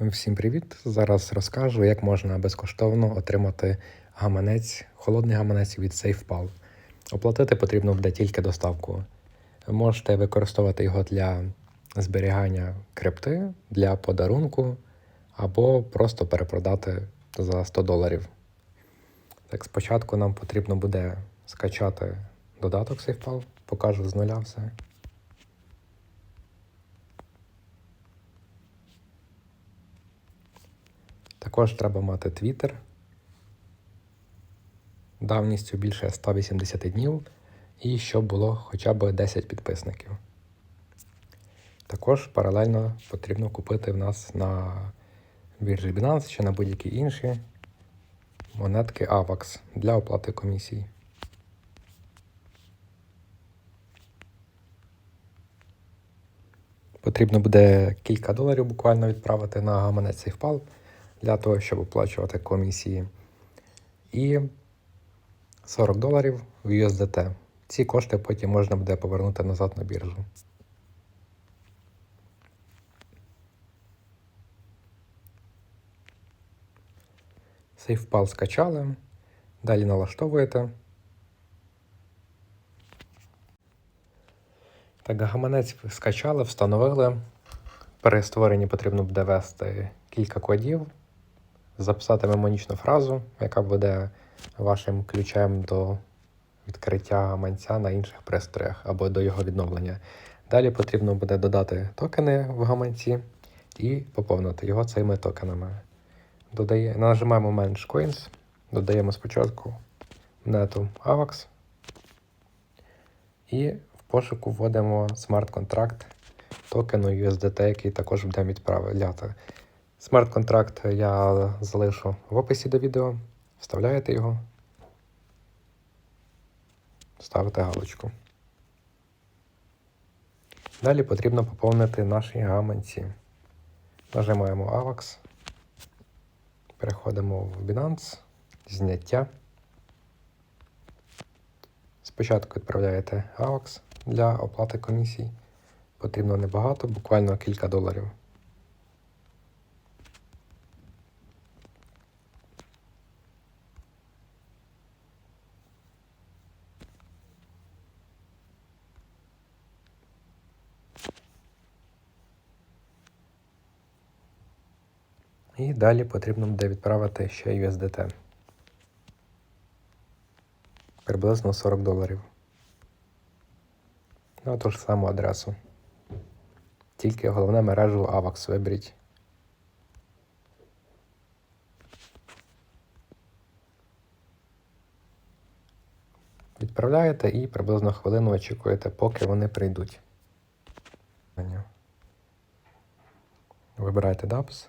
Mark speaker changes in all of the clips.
Speaker 1: Всім привіт! Зараз розкажу, як можна безкоштовно отримати гаманець, холодний гаманець від SafePal. Оплатити потрібно буде тільки доставку. Можете використовувати його для зберігання крипти, для подарунку або просто перепродати за 100 доларів. Так, спочатку нам потрібно буде скачати додаток SafePal, покажу з нуля все. Також треба мати Twitter давністю більше 180 днів і щоб було хоча б 10 підписників. Також паралельно потрібно купити в нас на біржі Binance чи на будь-які інші монетки AVAX для оплати комісії. Потрібно буде кілька доларів буквально відправити на гаманець SafePal для того, щоб оплачувати комісії. І 40 доларів в USDT. Ці кошти потім можна буде повернути назад на біржу. SafePal скачали. Далі налаштовуєте. Так, гаманець скачали, встановили. При створенні потрібно буде ввести кілька кодів, записати мемонічну фразу, яка буде вашим ключем до відкриття гаманця на інших пристроях або до його відновлення. Далі потрібно буде додати токени в гаманці і поповнити його цими токенами. Додає, нажимаємо Manage Coins, додаємо спочатку монету AVAX і в пошуку вводимо смарт-контракт токену USDT, який також будемо відправляти. Смарт-контракт я залишу в описі до відео. Вставляєте його, ставите галочку. Далі потрібно поповнити наші гаманці. Нажимаємо AVAX, переходимо в Binance, зняття. Спочатку відправляєте AVAX для оплати комісій. Потрібно небагато, буквально кілька доларів. І далі потрібно буде відправити ще USDT. Приблизно 40 доларів. На ту ж саму адресу. Тільки головне мережу AVAX виберіть. Відправляєте і приблизно хвилину очікуєте, поки вони прийдуть. Вибираєте DAPS.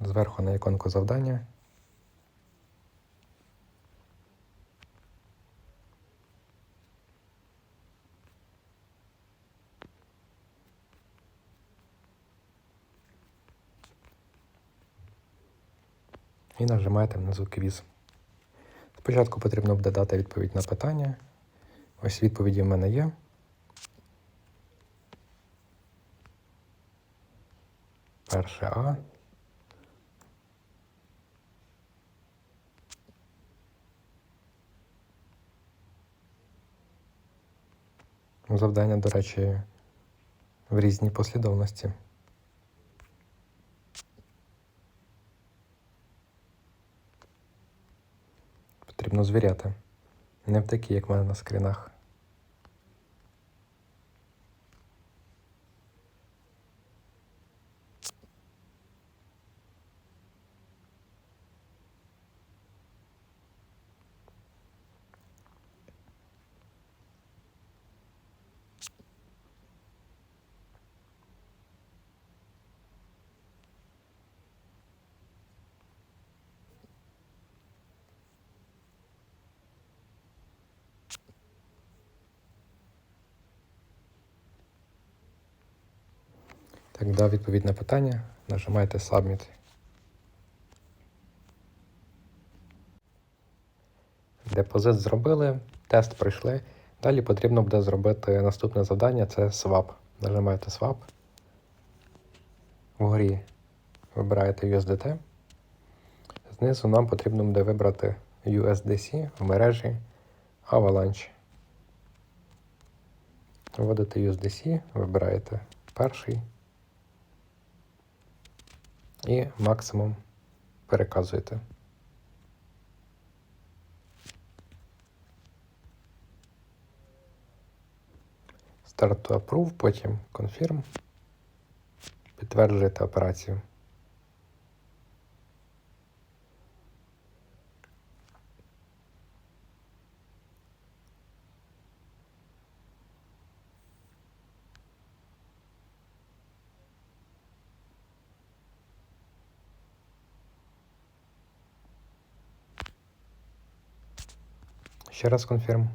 Speaker 1: Зверху на іконку завдання. І нажимаєте внизу квіз. Спочатку потрібно буде дати відповідь на питання. Ось відповіді в мене є. Перше А. Завдання, до речі, в різній послідовності. Потрібно звіряти. Не в такі, як в мене на скрінах. Так, відповідь на питання, нажимаєте Submit. Депозит зробили, тест пройшли. Далі потрібно буде зробити наступне завдання це swap. Нажимаєте Swap. вгорі вибираєте USDT. Знизу нам потрібно буде вибрати USDC в мережі Avalanche. Вводите USDC, вибираєте перший і максимум переказуєте. Start to approve, потім confirm. Підтверджуєте операцію. Ще раз конфірм.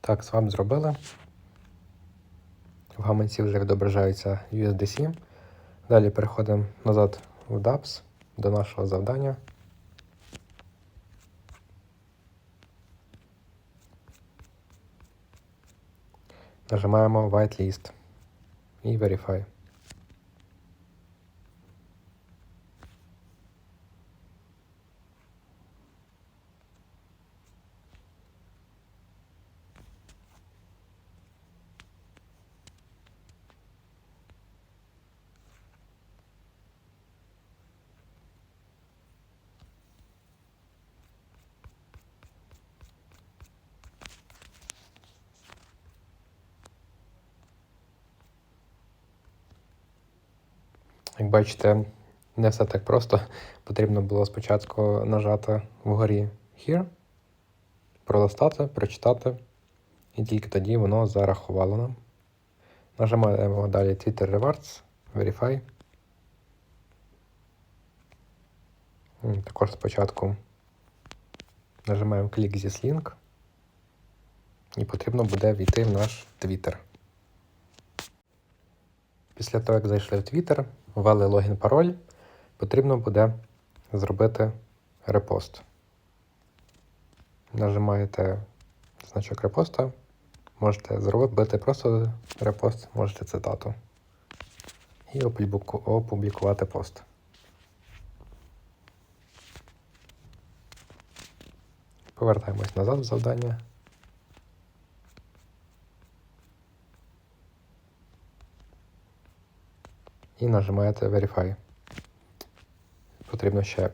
Speaker 1: Так, свап зробили. В гаманці вже відображаються USDC. Далі переходимо назад в DAPS до нашого завдання. Нажимаємо Whitelist і Verify. Як бачите, не все так просто. Потрібно було спочатку нажати вгорі Here, пролистати, прочитати, і тільки тоді воно зарахувало нам. Нажимаємо далі Twitter Rewards, Verify. Також спочатку нажимаємо клік зі Link і потрібно буде війти в наш Twitter. Після того, як зайшли в Twitter, ввели логін пароль, потрібно буде зробити репост. Нажимаєте значок репоста, можете зробити просто репост, можете цитату. І опублікувати пост. Повертаємось назад в завдання. І нажимаєте Verify. Потрібно ще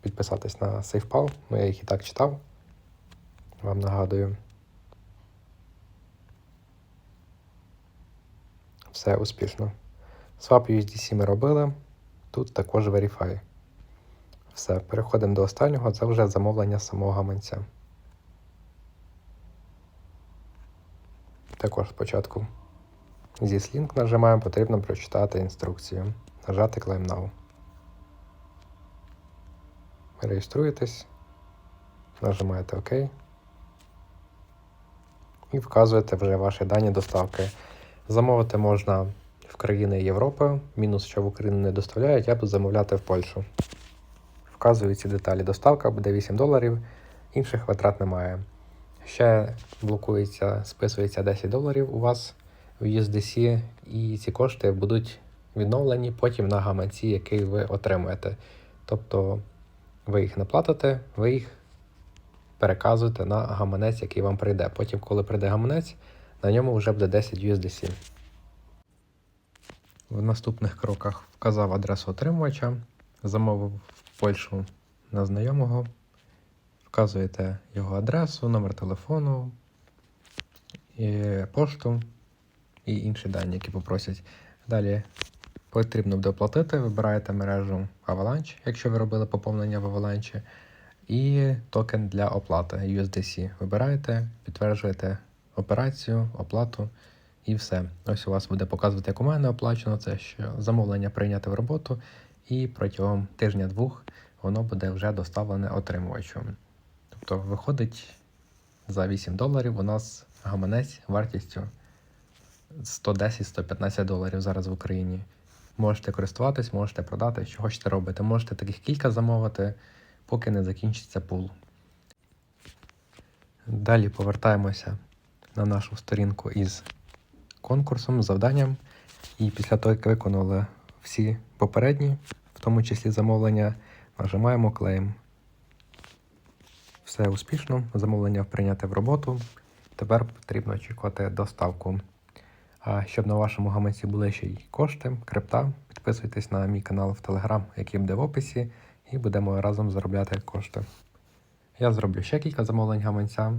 Speaker 1: підписатись на SafePal, ну я їх і так читав. Вам нагадую. Все успішно. Swap USDC ми робили. Тут також Verify. Все, переходимо до останнього, це вже замовлення самого гаманця. Також спочатку Зі Link нажимаємо, потрібно прочитати інструкцію. Нажати Claim Now. Реєструєтесь, нажимаєте ОК. І вказуєте вже ваші дані доставки. Замовити можна в країни Європи, мінус, що в Україну не доставляють, я буду замовляти в Польщу. Вказую ці деталі. Доставка буде 8 доларів, інших витрат немає. Ще блокується, списується 10 доларів у вас в USDC, і ці кошти будуть відновлені потім на гаманці, який ви отримуєте. Тобто ви їх не платите, ви їх переказуєте на гаманець, який вам прийде. Потім, коли прийде гаманець, на ньому вже буде 10 USDC. В наступних кроках вказав адресу отримувача, замовив в Польщу на знайомого, вказуєте його адресу, номер телефону, і пошту і інші дані, які попросять. Далі потрібно буде оплатити, вибираєте мережу Avalanche, якщо ви робили поповнення в Avalanche, і токен для оплати USDC. Вибираєте, підтверджуєте операцію, оплату і все. Ось у вас буде показувати, як у мене оплачено, це що замовлення прийняти в роботу, і протягом тижня-двох воно буде вже доставлене отримувачу. Тобто виходить за 8 доларів у нас гаманець вартістю 110-115 доларів зараз в Україні. Можете користуватись, можете продати, що хочете робити. Можете таких кілька замовити, поки не закінчиться пул. Далі повертаємося на нашу сторінку із конкурсом, завданням. І після того, як виконали всі попередні, в тому числі замовлення, нажимаємо клейм. Все успішно, замовлення прийняте в роботу. Тепер потрібно очікувати доставку. А щоб на вашому гаманці були ще й кошти, крипта, підписуйтесь на мій канал в Телеграм, який буде в описі, і будемо разом заробляти кошти. Я зроблю ще кілька замовлень гаманця.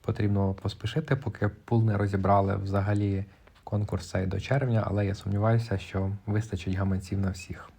Speaker 1: Потрібно поспішити, поки пул не розібрали взагалі конкурс цей до червня, але я сумніваюся, що вистачить гаманців на всіх.